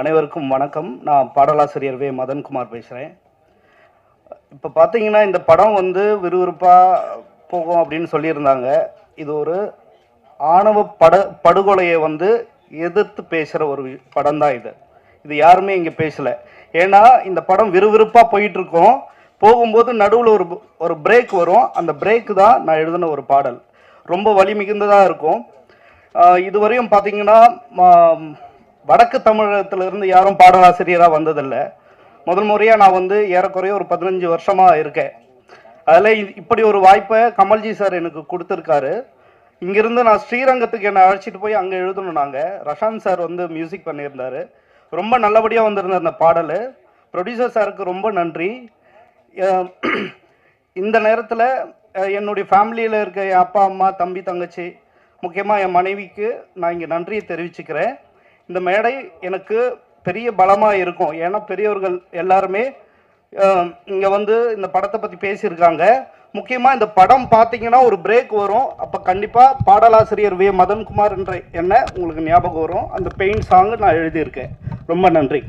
அனைவருக்கும் வணக்கம். நான் பாடலாசிரியர் வே. மதன்குமார் பேசுகிறேன் இப்போ பார்த்தீங்கன்னா இந்த படம் வந்து விறுவிறுப்பாக போகும் அப்படின்னு சொல்லியிருந்தாங்க. இது ஒரு ஆணவ பட படுகொலையை வந்து எதிர்த்து பேசுகிற ஒரு படம் தான் இது. இது யாருமே இங்கே பேசலை. ஏன்னா இந்த படம் விறுவிறுப்பாக போயிட்டுருக்கோம். போகும்போது நடுவில் ஒரு ஒரு பிரேக் வரும். அந்த பிரேக் தான் நான் எழுதின ஒரு பாடல். ரொம்ப வலி மிகுந்ததாக இருக்கும் இதுவரையும் பார்த்தீங்கன்னா வடக்கு தமிழகத்திலிருந்து யாரும் பாடலாசிரியராக வந்ததில்லை. முதல் முறையாக நான் வந்து ஏறக்குறைய ஒரு பதினஞ்சு வருஷமாக இருக்கேன். அதில் இ- இப்படி ஒரு வாய்ப்பை கமல்ஜி சார் எனக்கு கொடுத்துருக்காரு. இங்கேருந்து நான் ஸ்ரீரங்கத்துக்கு என்னை அழைச்சிட்டு போய் அங்கே எழுதணும் நாங்கள் ரஷாந்த் சார் வந்து மியூசிக் பண்ணியிருந்தாரு. ரொம்ப நல்லபடியாக வந்திருந்த அந்த பாடல். ப்ரொடியூசர் சாருக்கு ரொம்ப நன்றி. இந்த நேரத்தில் என்னுடைய ஃபேமிலியில் இருக்க என் அப்பா அம்மா தம்பி தங்கச்சி முக்கியமாக என் மனைவிக்கு நான் இங்கே நன்றியை தெரிவிச்சுக்கிறேன். இந்த மேடை எனக்கு பெரிய பலமாக இருக்கும். ஏன்னா பெரியவர்கள் எல்லாருமே இங்கே வந்து இந்த படத்தை பற்றி பேசியிருக்காங்க. முக்கியமாக இந்த படம் பார்த்தீங்கன்னா ஒரு பிரேக் வரும். அப்போ கண்டிப்பாக பாடலாசிரியர் வே மதன்குமார் என்ற என்ன உங்களுக்கு ஞாபகம் வரும். அந்த பெயின் சாங் நான் எழுதியிருக்கேன். ரொம்ப நன்றி.